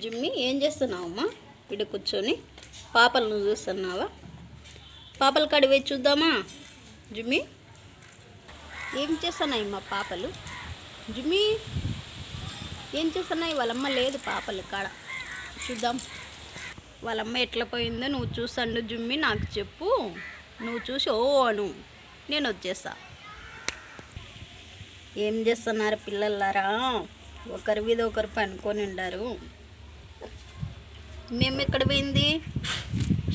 జిమ్మి ఏం చేస్తున్నావమ్మా? ఇక్కడ కూర్చొని పాపలను చూస్తున్నావా? పాపల కడివే పోయి చూద్దామా? జిమ్మి ఏం చేస్తున్నాయి మా పాపలు? జిమ్మి ఏం చేస్తున్నాయి? వాళ్ళమ్మ లేదు పాపలు కాడ. చూద్దాం. వాళ్ళమ్మ ఎట్లా పోయిందో నువ్వు చూసండు జుమ్మి నాకు చెప్పు. నువ్వు చూసి ఓ అను. నేను వచ్చేస్తా. ఏం చేస్తున్నారు పిల్లలారా? ఒకరి మీద ఒకరు పనుకొని ఉండారు. మేము ఎక్కడ పోయింది?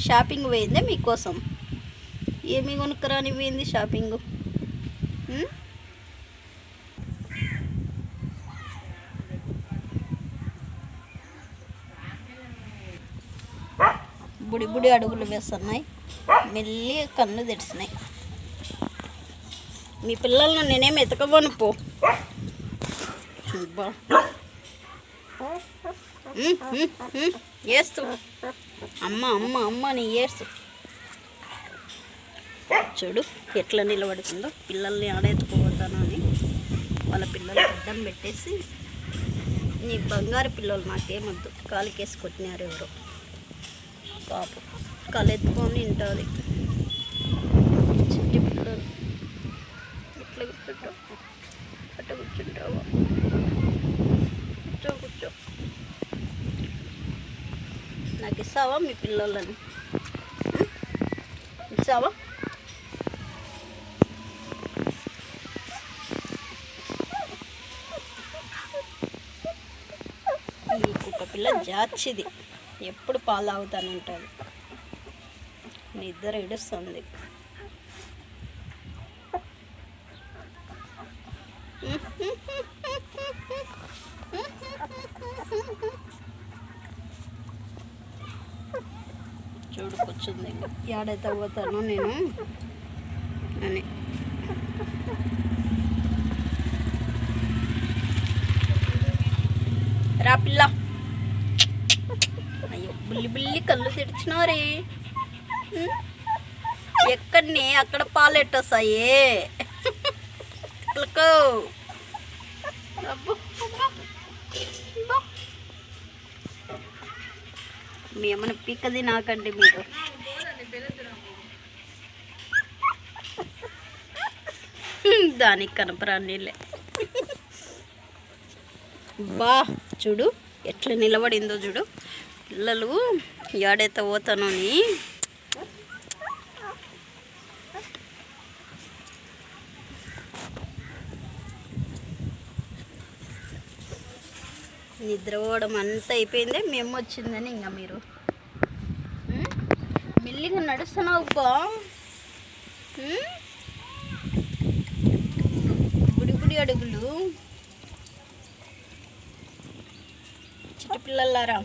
షాపింగ్ పోయిందే మీకోసం? ఏమి కొనుక్కరాని పోయింది షాపింగ్? బుడి బుడి అడుగులు వేస్తున్నాయి. మెల్లి కన్ను తెరిచినాయి. మీ పిల్లలను నేనేం ఎతకబోను పో. ఏస్తు. అమ్మ అమ్మ అమ్మ నీ ఏస్తు. చూడు ఎట్లా నిలబడుతుందో. పిల్లల్ని ఆడేసుకోవద్దాను అని వాళ్ళ పిల్లలు అడ్డం పెట్టేసి నీ బంగారు పిల్లలు నాకేమొద్దు. కాలికేసి కొట్టినారు ఎవరు. పాపం. కలెత్తుకొని ఉంటుంది చిట్టి పిల్లలు పిలిచావా మీ పిల్లలని? పిలిచావా ఇస్తావా ఈ కుక్క పిల్ల జాచిది ఎప్పుడు పాలు తాగుతానంటుంది నిద్ర ఇడుస్తుంది చూడు కూర్చుంది ఏడైతే పోతానో నేను అని. రా పిల్ల. అయ్యో బుల్లి బుల్లి కళ్ళు తెరిచినారే. ఎక్కడిని? అక్కడ పాలెట్టొస్తాయి. పిల్లకో మీ అమ్మని పీకది నాకండి మీరు. దానికి కనపరా నీళ్ళే. బా చూడు ఎట్లా నిలబడిందో చూడు. పిల్లలు ఏడైతే పోతానో అని నిద్రపోవడం అంతా అయిపోయిందే మేము వచ్చిందని ఇంకా మీరు? మెల్లిగా నడుస్తున్నావు బా బుడి అడుగులు. చిట్టి పిల్లలారా.